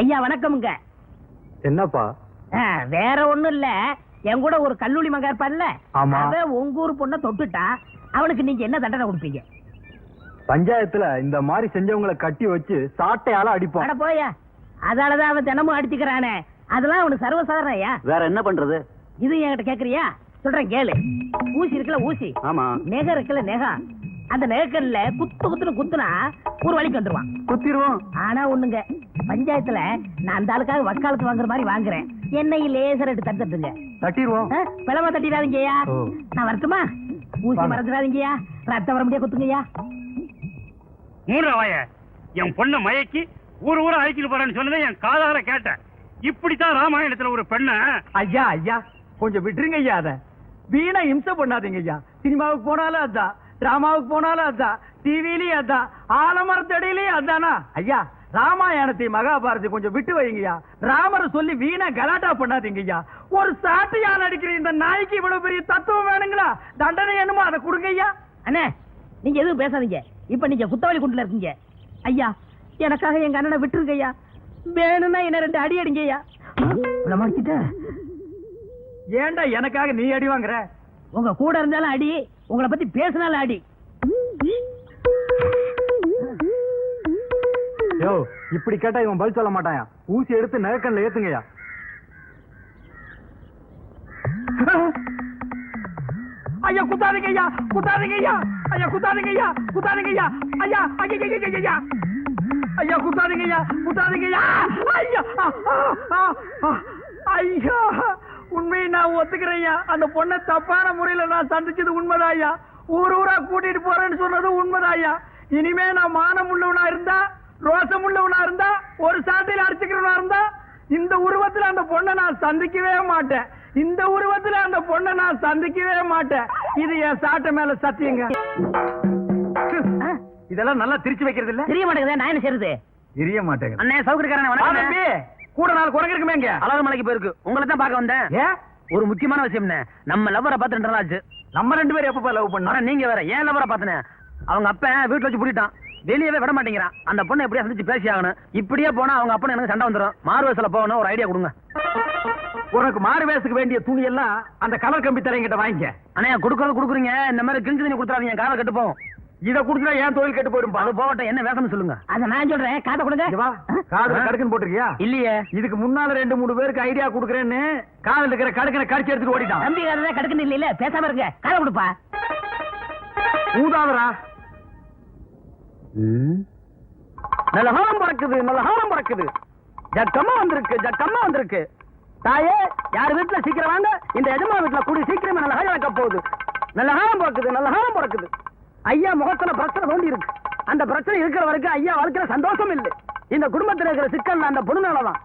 ஐயா வணக்கமுங்க. என்னப்பா? வேற ஒண்ணும் இல்ல. என் கூட ஒரு கல்லூரி மகன் இருப்பான்ல ஆமா. அவன் உங்க ஊர் பொண்ணை தொட்டுட்டா. அவனுக்கு நீங்க என்ன தண்டனை கொடுப்பீங்க? பஞ்சாயத்துல இந்த மாதிரி செஞ்சவங்களை கட்டி வச்சு சாட்டையால அடிப்போம் அட போயா. அதாலதான் அவன் தினமும் அடிச்சுக்கிறானே. அதெல்லாம் அவனுக்கு சர்வசாதாரணம் ஐயா வேற என்ன பண்றது? இது என்கிட்ட கேக்குறியா? சொல்றேன் கேளு. ஊசி இருக்குல்ல ஊசி. ஆமா. நெகம் இருக்குல்ல நெகம் அந்த நெகக்கல்ல குத்து குத்துன்னு குத்துனா ஒரு வழிக்கு வந்துருவான். குத்திருவோம். ஆனா ஒண்ணுங்க பஞ்சாயத்துல நான் அந்த ஆளுக்காக வக்காலத்து வாங்குற மாதிரி வாங்குறேன். என்னை லேசர் எடுத்து தட்டுங்க தட்டிடுவோம் பிளவா தட்டிடாதீங்கய்யா. நான் வரட்டுமா? ஊசி. மறந்துடாதீங்கய்யா. ரத்தம் வர முடியா குத்துங்கய்யா. மூன்றாவாய என் பொண்ணை மயக்கி ஊர் ஊரா அழைச்சிட்டு போறேன்னு சொன்னதை என் காதார கேட்டேன். இப்படித்தான் ராமாயணத்துல ஒரு பெண்ண ஐயா ஐயா கொஞ்சம் விட்டுருங்க ஐயா அத. வீணா இம்சை பண்ணாதீங்க ஐயா சினிமாவுக்கு போனாலும் அதான். டிராமாவுக்கு போனாலும் அதான் டிவிலயும் அதான் ஆலமரத்தடியிலயும் அதானா? ஐயா ராமாயணத்தை மகாபாரதி கொஞ்சம் விட்டு வைங்கய்யா. ராமரை சொல்லி வீணா கலாட்டா பண்ணாதீங்க ஐயா ஒரு சாட்டையா நடிக்கிற இந்த நாய்க்கு இவ்வளவு பெரிய தத்துவம் வேணுங்களா? தண்டனை என்னமோ அதை கொடுங்க ஐயா அண்ணே நீங்க எதுவும் பேசாதீங்க. இப்ப நீங்க குத்தவாளி குண்டுல இருக்கீங்க. ஐயா எனக்காக எங்க அண்ணனை விட்டுருங்க ஐயா வேணும்னா என்ன ரெண்டு அடி அடிங்க ஐயா ஏன்டா எனக்காக நீ அடி வாங்குற? உங்க கூட இருந்தாலும் அடி. உங்களை பத்தி பேசினாலும் அடி. யோ இப்படி கேட்டா இவன் பதில் சொல்ல மாட்டாயா? ஊசி எடுத்து நகக்கண்ல ஏத்துங்கய்யா. ஐயா குத்தாதீங்க ஐயா குத்தாதீங்க ஐயா. ஐயா குத்தாதீங்க ஐயா குத்தாதீங்க ஐயா. ஐயா ஐயா ஐயா, ஐயா, ஐயா. குத்தாதீங்க ஐயா குத்தாதீங்க ஐயா. ஐயா. ஐயா. உண்மையை நான் ஒத்துக்கிறேன் அந்த பொண்ணை தப்பான முறையில நான் சந்திச்சது உண்மைதான் ஐயா ஊர் ஊரா கூட்டிட்டு போறேன்னு சொன்னது உண்மைதான் ஐயா இனிமே நான் மானம் உள்ளவனா இருந்தா ரோசம் உள்ளவனா இருந்தா ஒரு சாட்டையில அடிச்சுக்கிறவனா இருந்தா இந்த உருவத்துல அந்த பொண்ணை நான் சந்திக்கவே மாட்டேன். இந்த உருவத்துல அந்த பொண்ணை நான் சந்திக்கவே மாட்டேன். இது என் சாட்டை மேல சத்தியங்க. இதெல்லாம் நல்லா திரிச்சு வைக்கிறது இல்ல தெரிய மாட்டேங்குதே நான் என்ன செய்யறது தெரிய மாட்டேங்க அண்ணே சௌகரியக்காரன் கூட நாலு குரங்கு இருக்குமே இங்க. அழகு மலைக்கு போயிருக்கு. உங்களை தான் பார்க்க வந்தேன். ஏன் ஒரு முக்கியமான விஷயம்னே நம்ம லவ்வரை பார்த்து ரெண்டு நாள் ஆச்சு. நம்ம ரெண்டு பேரும் எப்ப லவ் பண்ணோம்? நீங்க வேற ஏன் லவ்வரை பார்த்தனே? அவங்க அப்பன் வீட்டுல வச்சு பூட்டிட்டான் வெளியவே விட மாட்டேங்கிறான். அந்த பொண்ணை எப்படியா சந்திச்சு பேசி ஆகணும்? இப்படியே போனா அவங்க அப்பனை எனக்கு சண்டை வந்துரும். மாறு வயசுல போகணும் ஒரு ஐடியா கொடுங்க. உனக்கு மாறு வேஷத்துக்கு வேண்டிய துணி எல்லாம் அந்த கலர் கம்பி தலைங்கிட்ட வாங்கிக்க. அண்ணே கொடுக்கறது கொடுக்குறீங்க. இந்த மாதிரி கிழிஞ்சு தண்ணி கொடுத்துறாதீங்க. காலை கட்டு போகும். இத குடுத்தா ஏன் தொழில் கெட்டு போயிடும் அது போகட்டும் என்ன வேஷம்னு சொல்லுங்க. அத நான் சொல்றேன். காதை கொடுங்க. இங்க வா. காதுல? கடுக்குன்னு போட்டிருக்கியா? இல்லையே. இதுக்கு முன்னால ரெண்டு மூணு பேருக்கு ஐடியா குடுக்கறேன்னு காதுல இருக்கிற கடுக்கனை கடிச்சு எடுத்துட்டு ஓடிட்டான். தம்பி காரதான் கடுக்கணும் இல்ல பேசாம இருங்க. காதை கொடுப்பா. ஊதாதரா? நல்ல ஹாரம் பறக்குது நல்ல ஹாரம் பறக்குது. ஜக்கம்மா வந்திருக்கு ஜக்கம்மா வந்திருக்கு. தாயே யார் வீட்டுல சீக்கிரம் வாங்க? இந்த எஜமா வீட்டுல கூடி சீக்கிரமே நல்ல ஹாரம் போகுது. நல்ல ஹாரம் பறக்குது நல்ல ஹாரம் பறக்குது. ஐயா முகத்துல பிரச்சனை தோண்டி இருக்கு அந்த பிரச்சனை இருக்கிற வரைக்கும் ஐயா வாழ்க்கையில சந்தோஷம் இல்லை. இந்த குடும்பத்துல இருக்கிற சிக்கல் அந்த பொண்ணுனாலதான்.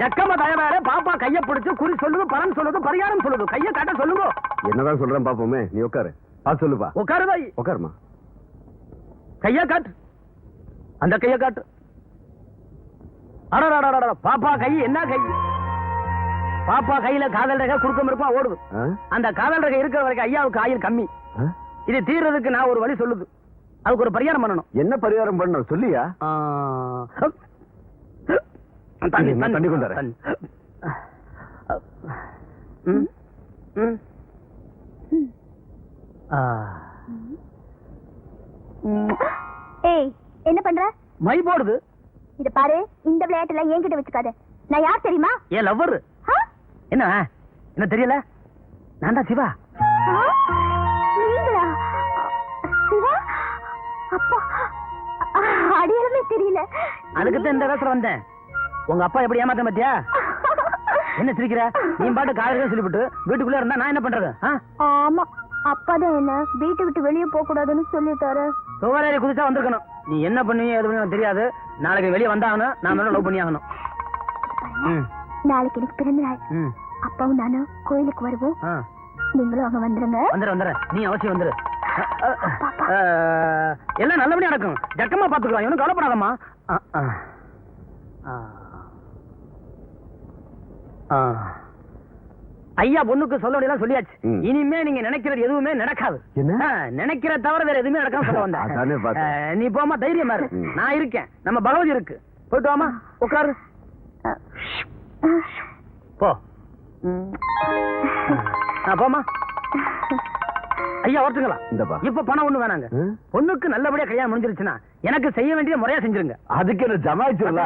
ஜக்கம்மா தயவாரு பாப்பா கைய பிடிச்சு குறி சொல்லுது பலன் சொல்லுது பரிகாரம் சொல்லுது. கைய காட்ட சொல்லுங்க. என்னதான் சொல்றேன் பாப்போமே நீ உட்காரு. பார்த்து சொல்லுப்பா உட்காரு தாய் உட்காருமா? கைய காட்டு. அந்த கைய காட்டு. அடடடடட பாப்பா கை என்ன கை? பாப்பா கையில காதல் ரேகை குடுக்கம் இருப்பா ஓடுது? அந்த காதல் ரேகை இருக்கிற வரைக்கும் ஐயாவுக்கு ஆயுள் கம்மி? இது தீர்றதுக்கு நான் ஒரு வழி சொல்லுது. அதுக்கு ஒரு பரிகாரம் பண்ணணும். என்ன பரிகாரம் பண்ணணும்? சொல்லியா? ஆ, தண்ணி, கொண்டு வரேன். ஏய் என்ன பண்ற? மை போடுது. இத பாரு இந்த விளையாட்டுல என்கிட்ட வச்சுக்காத. நான் யார் தெரியுமா? ஏன் லவ்வர்? என்ன என்ன தெரியல? நான் தான் சிவா. அப்பா அடையாளமே தெரியல. அதுக்கு தான் இந்த வேசல வந்தேன். உங்க அப்பா எப்படி ஏமாத்த பத்தியா? என்ன சிரிக்கிற? நீ பாட்டு காலையில சொல்லிவிட்டு வீட்டுக்குள்ள இருந்தா நான் என்ன பண்றது? ஆமா அப்பாதான் என்ன வீட்டை விட்டு வெளியே போக கூடாதுன்னு சொல்லிட்டாரு. சுவரேறி குதிச்சா வந்திருக்கணும். நீ என்ன பண்ணுவீங்க எது பண்ணுவீங்க தெரியாது. நாளைக்கு வெளியே வந்தாகணும். நான் மேல லவ் பண்ணி ஆகணும் நாளைக்கு எனக்கு பிறந்த நாள் அப்பாவும் நானும் கோயிலுக்கு வருவோம். நீங்களும் அங்க வந்துருங்க. வந்துரு வந்துரு நீ அவசியம் அ, எல்லாம் நல்லபடியா நடக்கும். ஜக்கமா பாத்துக்கலாம். இவனும் கவலைப்படாதம்மா. ஐயா பொண்ணுக்கு சொல்ல வேண்டியதெல்லாம் சொல்லியாச்சு. இனிமே நீங்க நினைக்கிறது எதுவுமே நடக்காது. நினைக்கிற தவிர வேற எதுவுமே நடக்காம சொல்ல. ஆ, நீ போமா தைரியமா இரு. நான் இருக்கேன். நம்ம பகவதி இருக்கு. போயிட்டு வாமா உட்காரு. போ. ஆ, போம்மா. ஐயா ஓட்டுங்களா இந்தப்பா. இப்ப பணம் ஒண்ணு வேணாங்க? பொண்ணுக்கு நல்லபடியா கல்யாணம் முடிஞ்சிருச்சுன்னா எனக்கு செய்ய வேண்டிய முறையா செஞ்சிருங்க. அதுக்கு என்ன ஜமாயிச்சுல?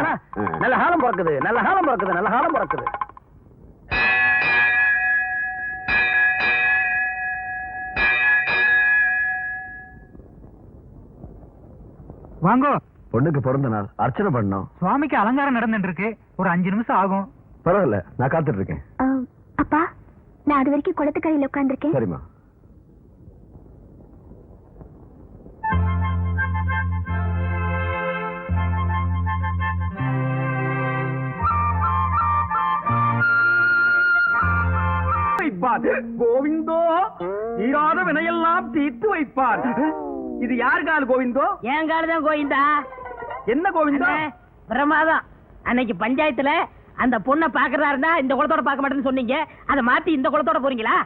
நல்ல காலம் பிறக்குது நல்ல காலம் பிறக்குது நல்ல காலம் பிறக்குது. வாங்கோ. பொண்ணுக்கு பிறந்த நாள் அர்ச்சனை பண்ணோம். சுவாமிக்கு அலங்காரம் நடந்துட்டு இருக்கு ஒரு அஞ்சு நிமிஷம் ஆகும். பரவாயில்ல நான் காத்துட்டு இருக்கேன். அப்பா நான் அது வரைக்கும் குளத்துக்கரையில் உட்காந்துருக்கேன் சரிம்மா. வைப்பார். கோவிந்தோ தீராத வினையெல்லாம் தீர்த்து வைப்பார். இது யார் கால் கோவிந்தோ? என் காலதான் கோயிந்தா என்ன கோவிந்தோ? அண்ணே, பிரமாதம். அன்னைக்கு பஞ்சாயத்துல அந்த பொண்ணை பாக்குறதா இருந்தா இந்த குளத்தோட பார்க்க மாட்டேன்னு சொன்னீங்க. அதை மாத்தி இந்த குளத்தோட போறீங்களா?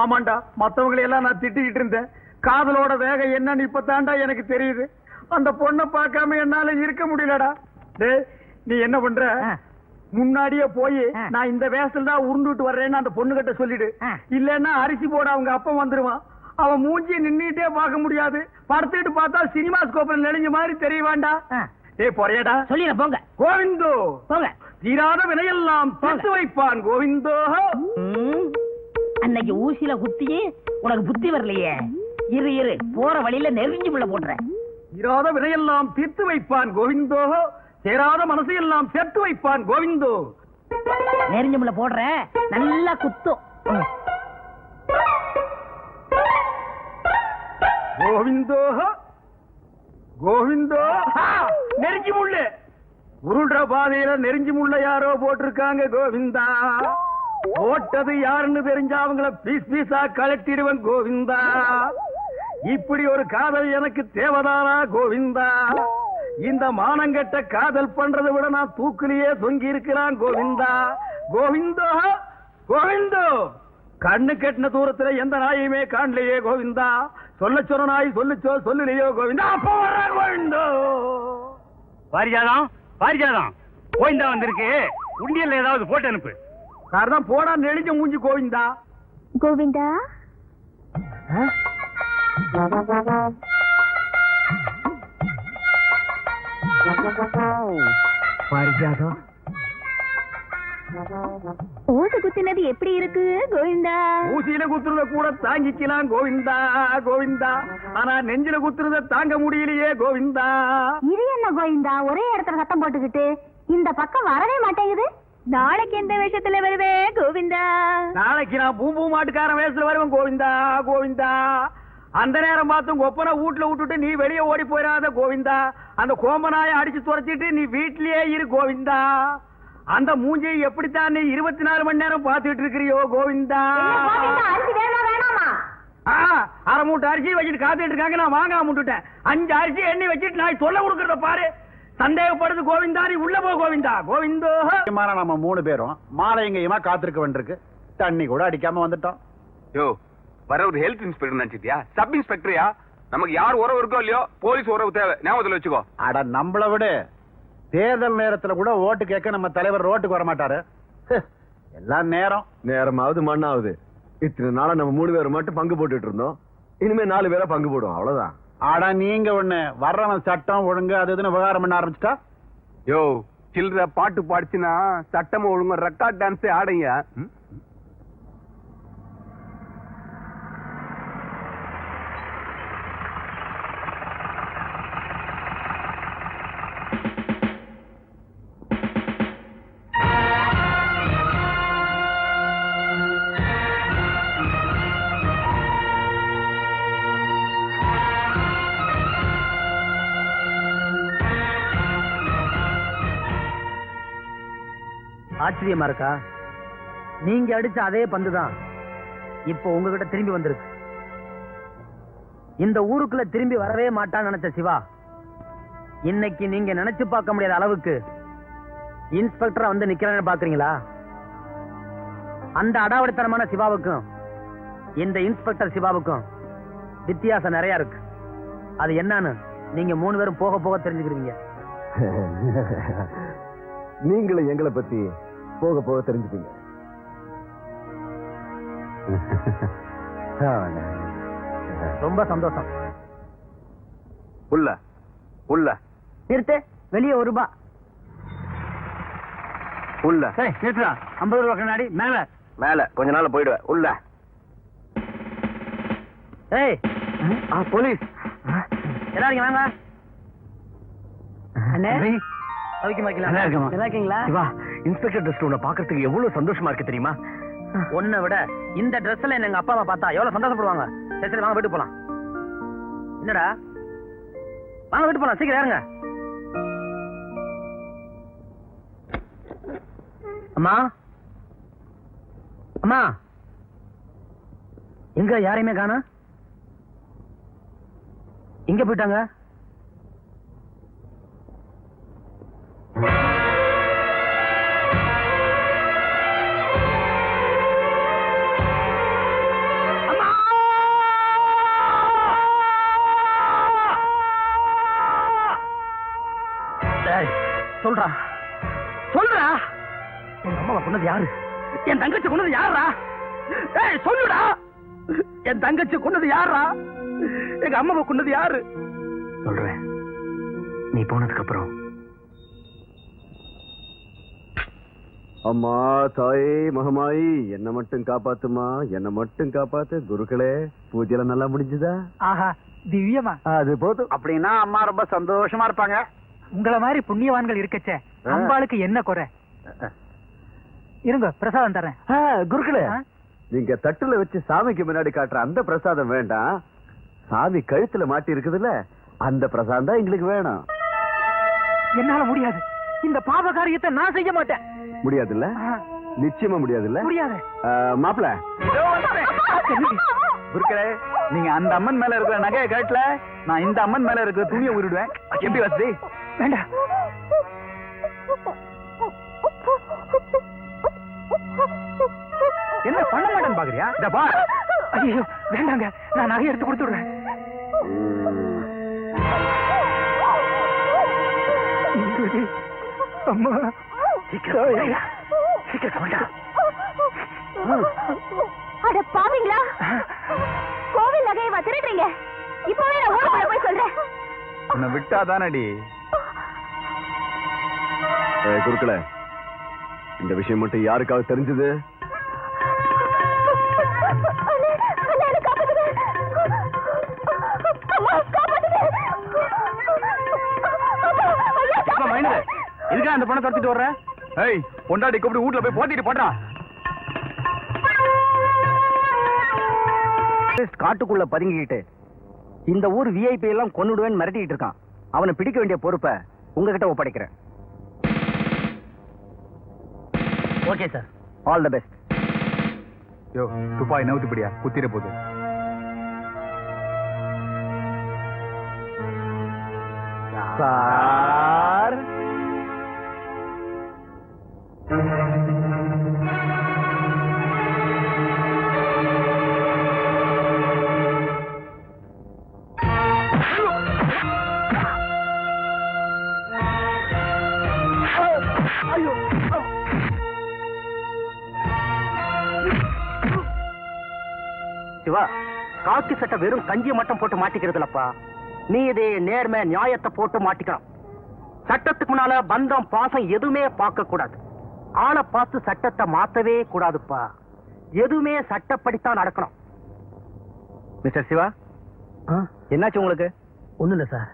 ஆமாண்டா மத்தவங்களை எல்லாம் நான் திட்டிக்கிட்டு இருந்தேன். காதலோட வேகம் என்னன்னு இப்பதான்டா எனக்கு தெரியுது. அந்த பொண்ணை பார்க்காம என்னால இருக்க முடியலடா. டேய் நீ என்ன பண்ற. முன்னாடியே போய். நான் இந்த வேஷத்துல தான் உருண்டுட்டு வர்றேன்னு அந்த பொண்ணு கிட்ட சொல்லிடு. இல்லன்னா அரிசி போட அவங்க அப்பா வந்துருவான். அவன் மூஞ்சி நின்னுட்டே பார்க்க முடியாது. படுத்துட்டு பார்த்தா சினிமா ஸ்கோப்ல நெளிஞ்ச மாதிரி தெரிய வேண்டாம். டேய் பொறையடா. சொல்லிடுறேன் போங்க. கோவிந்தோ. போங்க. தீராத வினையெல்லாம் தீர்த்து வைப்பான் கோவிந்தோ. அன்னைக்கு ஊசியில குத்தி உனக்கு புத்தி வரலையே. இரு இரு போற வழியில நெருங்கி முள்ள போடுறேன் தீராத வினையெல்லாம் தீர்த்து வைப்பான் கோவிந்தோ. சேராத மனசையெல்லாம் சேர்த்து வைப்பான் கோவிந்தோ. முள்ள போடுறேன் நல்லா குத்தும். கோவிந்தோ கோவிந்தோ. நெருஞ்சி முள்ளு உருள்ற பாதையில நெருஞ்சி முள்ள யாரோ போட்டிருக்காங்க கோவிந்தா. போட்டது யாருன்னு தெரிஞ்சா அவங்கள பீஸ் பீஸா கலட்டிடுவன் கோவிந்தா. இப்படி ஒரு காதல் எனக்கு தேவதானா கோவிந்தா? இந்த மானங்கெட்ட காதல் பண்றதை விட நான் தூக்கிலேயே தொங்கி இருக்கிறான் கோவிந்தா. கோவிந்தோ கோவிந்தோ. கண்ணு கெட்டின தூரத்துல எந்த நாயுமே காணலையே கோவிந்தா. சொல்ல சொன்ன நாய் சொல்லுச்சோ சொல்லலையோ கோவிந்தா. அப்ப வர்ற கோவிந்தோ. பாரிஜாதம் பாரிஜாதம். கோயிந்தா வந்திருக்கு. உண்டியல்ல ஏதாவது போட்டு அனுப்பு. தான் போடா நெளிஞ்ச மூஞ்சி கோவிந்தா. கோவிந்தா? பாரிஜாதம். ஓசை குத்தினது எப்படி இருக்கு கோவிந்தா? ஊசியில குத்துறத கூட தாங்கிக்கலாம் கோவிந்தா கோவிந்தா. ஆனா நெஞ்சில குத்துறத தாங்க முடியலையே கோவிந்தா. இது என்ன கோவிந்தா? ஒரே இடத்துல சத்தம் போட்டுக்கிட்டு இந்த பக்கம் வரவே மாட்டேங்குது. நாளைக்கு எந்த விஷயத்துல வருவே கோவிந்தா? நாளைக்கு நான் பூம்பூ மாட்டுக்காரன் வயசுல வருவேன் கோவிந்தா கோவிந்தா. அந்த நேரம் பார்த்து கொப்பனை வீட்டுல விட்டுட்டு நீ வெளியே ஓடி போயிடாத கோவிந்தா. அந்த கோம்பனாய அடிச்சு துரைச்சிட்டு நீ வீட்லயே இரு கோவிந்தா. அந்த மூஞ்சியை எப்படித்தான் நீ இருபத்தி நாலு மணி நேரம் பார்த்துட்டு இருக்கிறியோ கோவிந்தா? அரை மூட்டை அரிசி வச்சுட்டு காத்துட்டு இருக்காங்க நான் வாங்காம விட்டுட்டேன். அஞ்சு அரிசி எண்ணி வச்சுட்டு நான் சொல்ல கொடுக்கறத பாரு. சந்தேகப்படுது கோவிந்தா நீ உள்ள போ கோவிந்தா. கோவிந்தோ. மாற நம்ம மூணு பேரும் மாலை எங்கேயுமா காத்திருக்க வேண்டியிருக்கு. தண்ணி கூட அடிக்காம வந்துட்டோம். யோ வர ஒரு ஹெல்த் இன்ஸ்பெக்டர் நினைச்சிட்டியா? சப் இன்ஸ்பெக்டரியா நமக்கு யார் உறவு இருக்கோ இல்லையோ போலீஸ் உறவு தேவை. ஞாபகத்துல வச்சுக்கோ. அட நம்மள விட. தேர்தல் நேரத்துல கூட ஓட்டு கேட்க நம்ம தலைவர் ரோட்டுக்கு வர மாட்டாரு எல்லாம் நேரம். நேரமாவது மண்ணாவது. இத்தனை நாளா நம்ம மூணு பேர் மட்டும் பங்கு போட்டுட்டு இருந்தோம். இனிமே நாலு பேரா பங்கு போடுவோம் அவ்வளவுதான். ஆடா நீங்க ஒண்ணு. வர்றவன் சட்டம் ஒழுங்கு அது இதுன்னு விவகாரம் பண்ண ஆரம்பிச்சிட்டா? யோ சில்லற பாட்டு பாடிச்சுன்னா சட்டம் ஒழுங்கு ரெக்கார்ட் டான்ஸே ஆடைங்க. ஆச்சரியமா இருக்கா? நீங்க அடிச்ச அதே பந்து தான் இப்போ உங்ககிட்ட திரும்பி வந்திருக்கு. இந்த ஊருக்குள்ள திரும்பி வரவே மாட்டான்னு நினைச்ச சிவா இன்னைக்கு நீங்க நினைச்சு பார்க்க முடியாத அளவுக்கு இன்ஸ்பெக்டரா வந்து நிக்கிறேன்னு பாக்குறீங்களா? அந்த அடாவடித்தனமான சிவாவுக்கும் இந்த இன்ஸ்பெக்டர் சிவாவுக்கும் வித்தியாசம் நிறைய இருக்கு. அது என்னன்னு நீங்க மூணு பேரும் போக போக தெரிஞ்சுக்கிறீங்க நீங்களும் எங்களை பத்தி போக போக தெரிஞ்சுப்பீங்க. ரொம்ப சந்தோஷம். உள்ள உள்ள. நிறுத்து வெளியே ஒரு ரூபா. உள்ள. நிறுத்துடா. ஐம்பது ரூபா கண்ணாடி மேல. மேல கொஞ்ச நாள் போயிடுவேன் உள்ள. ஏய். போலீஸ். எல்லாரும் வாங்க. அண்ணே. நல்லா இருக்குமா நல்லா இருக்கீங்களா? இன்ஸ்பெக்டர் ட்ரெஸ் உன்னை பாக்குறதுக்கு எவ்வளவு சந்தோஷமா இருக்கு தெரியுமா? உன்னை விட இந்த ட்ரெஸ்ல எங்க அப்பா அம்மா பார்த்தா எவ்வளவு சந்தோஷப்படுவாங்க? சரி வாங்க வீட்டு போலாம். என்னடா? வாங்க வீட்டு போலாம். சீக்கிரம் யாருங்க அம்மா? அம்மா? எங்க யாரையுமே காணா? எங்க போயிட்டாங்க? அம்மாவை கொண்டது யாரு? என் தங்கச்சி கொண்டது யாரா ஏய் சொல்லுடா. என் தங்கச்சி கொண்டது யாரா எங்க அம்மாவை கொண்டது யாரு? சொல்றேன். நீ போனதுக்கு அப்புறம் அம்மா தாயே மகமாயி என்ன மட்டும் காப்பாத்துமா? என்ன மட்டும் காப்பாத்து குருக்களே பூஜையில நல்லா முடிஞ்சுதா? ஆஹா திவ்யமா அது போதும். அப்படின்னா அம்மா ரொம்ப சந்தோஷமா இருப்பாங்க. உங்கள மாதிரி புண்ணியவான்கள் இருக்கச்சே அம்பாளுக்கு என்ன குறை? இருங்க பிரசாதம் தரேன் குருக்களே? நீங்க தட்டுல வச்சு சாமிக்கு முன்னாடி காட்டுற அந்த பிரசாதம் வேண்டாம். சாமி கழுத்துல மாட்டி இருக்குதுல்ல அந்த பிரசாதம் தான் எங்களுக்கு வேணும். என்னால முடியாது. இந்த பாவ காரியத்தை நான் செய்ய மாட்டேன். முடியாதுல்ல? நிச்சயமா முடியாதுல்ல? முடியாது. மாப்பிள. குருக்களே நீங்க அந்த அம்மன் மேல இருக்கிற நகையை கேட்டல நான் இந்த அம்மன் மேல இருக்கிற துணியை உருடுவேன். எப்படி வசதி? வேண்டாம். பண்ண மாட்டேன்னு பாக்குறியா? இத பா ஐயோ வேண்டாங்க நான் நகை எடுத்து கொடுத்துடுறேன். அம்மா. சீக்கிரம் சீக்கிரம் அட பாவீங்களா. கோவில் நகையை திருடுறீங்க. இப்பவே நான் ஊருக்குள்ள போய் சொல்றேன். உன்னை விட்டாதானடி? குருக்களே இந்த விஷயம் மட்டும் யாருக்காவது தெரிஞ்சது? இதுக்கா அந்த பணம் துரத்திட்டு வர்ற? ஏய் பொண்டாட்டி கூப்பிட்டு வீட்டுல போய் போத்திட்டு போட்டா காட்டுக்குள்ள பதுங்கிக்கிட்டு இந்த ஊர் விஐபி எல்லாம் கொன்னுடுவேன்னு மிரட்டிட்டு இருக்கான். அவனை பிடிக்க வேண்டிய பொறுப்பை உங்ககிட்ட ஒப்படைக்கிறேன். Okay sir all the best யோ துப்பாய் நவுத்துப்படியா குத்திர போகுது. சார் காக்கி சட்டை வெறும் கஞ்சி மட்டும் போட்டு மாட்டிக்கிறதுலப்பா. நீ இதே நேர்மை நியாயத்தை போட்டு மாட்டிக்கணும் சட்டத்துக்கு முன்னால பந்தம் பாசம் எதுவுமே பார்க்க கூடாது ஆளை பார்த்து சட்டத்தை மாத்தவே கூடாதுப்பா. எதுவுமே சட்டப்படித்தான் நடக்கணும். மிஸ்டர் சிவா என்னாச்சு உங்களுக்கு? ஒண்ணு இல்ல சார்.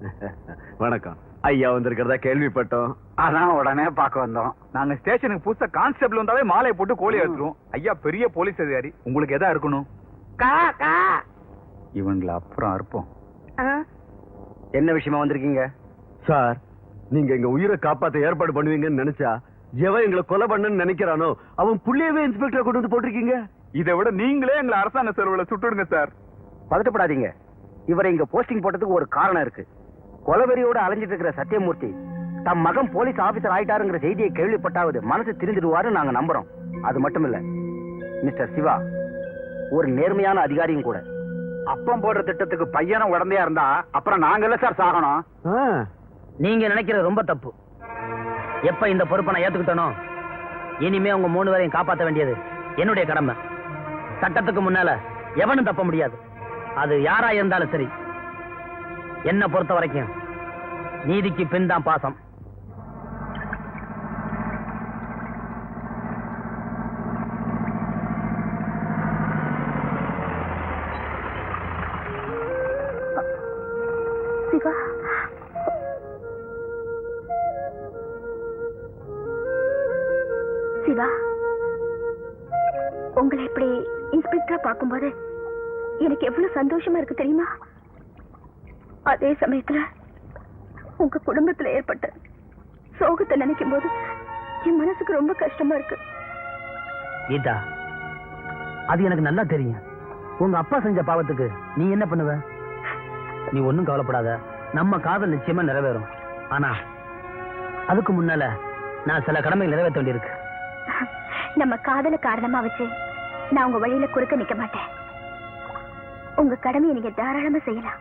வணக்கம். ஐயா வந்திருக்கிறதா கேள்விப்பட்டோம். அதான் உடனே பார்க்க வந்தோம். நாங்க ஸ்டேஷனுக்கு புதுசா கான்ஸ்டபிள் வந்தாவே மாலையை போட்டு கோழி எடுத்துருவோம். ஐயா பெரிய போலீஸ் அதிகாரி. உங்களுக்கு எதா இருக்கணும்? இவங்களை அப்புறம் அறுப்போம். என்ன விஷயமா வந்திருக்கீங்க? சார் நீங்க எங்க உயிரை காப்பாத்த ஏற்பாடு பண்ணுவீங்கன்னு நினைச்சா எவன் எங்களை கொலை பண்ணன்னு நினைக்கிறானோ அவன் புள்ளியவே இன்ஸ்பெக்டர் கொண்டு வந்து போட்டிருக்கீங்க? இதை விட நீங்களே எங்களை அரசாங்க செலவுல சுட்டுடுங்க சார். பதட்டப்படாதீங்க. இவரை இங்க போஸ்டிங் போட்டதுக்கு ஒரு காரணம் இருக்கு. கொலவெறியோட அலைஞ்சிட்டு இருக்கிற சத்தியமூர்த்தி தம் மகன் போலீஸ் ஆபீசர் ஆயிட்டாருங்கிற செய்தியை கேள்விப்பட்டாவது மனசு திருந்திடுவாரு நாங்க நம்புறோம். அது மட்டும் இல்ல மிஸ்டர் சிவா ஒரு நேர்மையான அதிகாரியும் கூட. அப்பம் போடுற திட்டத்துக்கு பையனும் உடந்தையா இருந்தா அப்புறம் நாங்கல்ல சார் சாகணும். நீங்க நினைக்கிறது ரொம்ப தப்பு. எப்ப இந்த பொறுப்பை நான் ஏத்துக்கிட்டனோ இனிமே உங்க மூணு பேரையும் காப்பாத்த வேண்டியது என்னுடைய கடமை. சட்டத்துக்கு முன்னால எவனும் தப்ப முடியாது. அது யாரா இருந்தாலும் சரி. என்ன பொறுத்த வரைக்கும் நீதிக்கு பின் தான் பாசம். பார்க்கும்போது எனக்கு எவ்வளவு சந்தோஷமா இருக்கு தெரியுமா? அதே சமயத்துல உங்க குடும்பத்துல ஏற்பட்ட சோகத்தை நினைக்கும் போது என் மனசுக்கு ரொம்ப கஷ்டமா இருக்கு. கீதா அது எனக்கு நல்லா தெரியும். உங்க அப்பா செஞ்ச பாவத்துக்கு நீ என்ன பண்ணுவ? நீ ஒண்ணும் கவலைப்படாத. நம்ம காதல் நிச்சயமா நிறைவேறும். ஆனா அதுக்கு முன்னால நான் சில கடமைகள் நிறைவேற்ற வேண்டியிருக்கு. நம்ம காதல காரணமா வச்சு நான் உங்க வழியில குறுக்க நிக்க மாட்டேன். உங்க கடமையை நீங்க தாராளமா செய்யலாம்.